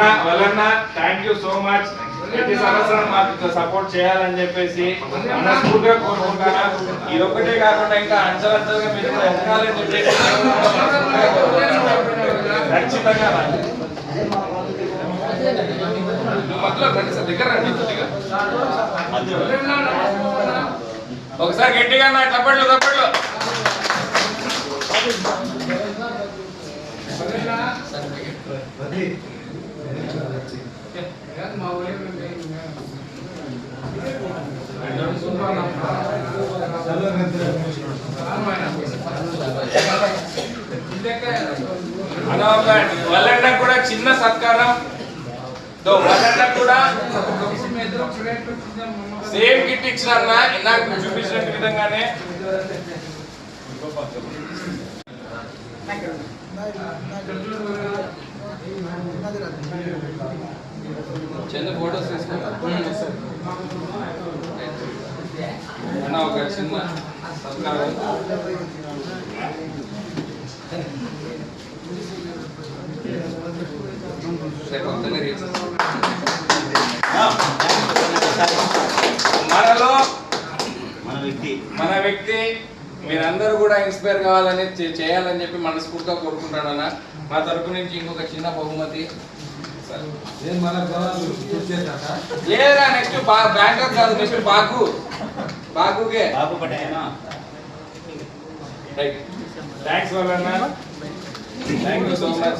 అన్న వలన్న thank you so much ప్రతి సంవత్సరం మాకు సపోర్ట్ చేయాలని చెప్పేసి మనస్ఫూర్తిగా కోరుకుంటారా ఇది ఒక్కటే కాకుండా ఇంకా అంచలంచలుగా మీరు కూడా ఎదగాలని చెప్పేసి ఖచ్చితంగా ఒకసారి గట్టిగా నా తప్పట్లు తప్పట్లు అన్న ఒక వల్లన్న కూడా చిన్న సత్కారం దో వల్లన్న కూడా సేమ్ కిట్ ఇచ్చిన అన్న ఇందాక చూపించిన విధంగానే. చిన్న ఫోటోస్ తీసుకుంటా. అన్న ఒక చిన్న సత్కారం మనలో మన వ్యక్తి. మన వ్యక్తి మీరందరూ కూడా ఇన్స్పైర్ కావాలని చే- చేయాలని చెప్పి మనస్ఫూర్తిగా కోరుకుంటానన్న మా తరపు నుంచి ఇంకొక చిన్న బహుమతి. లేదురా నెక్స్ట్ బ్యాంకాక్ కాదు నెక్స్ట్ బాకు. బాకుకే. థ్యాంక్స్ వల్ల థ్యాంక్ యూ సో మచ్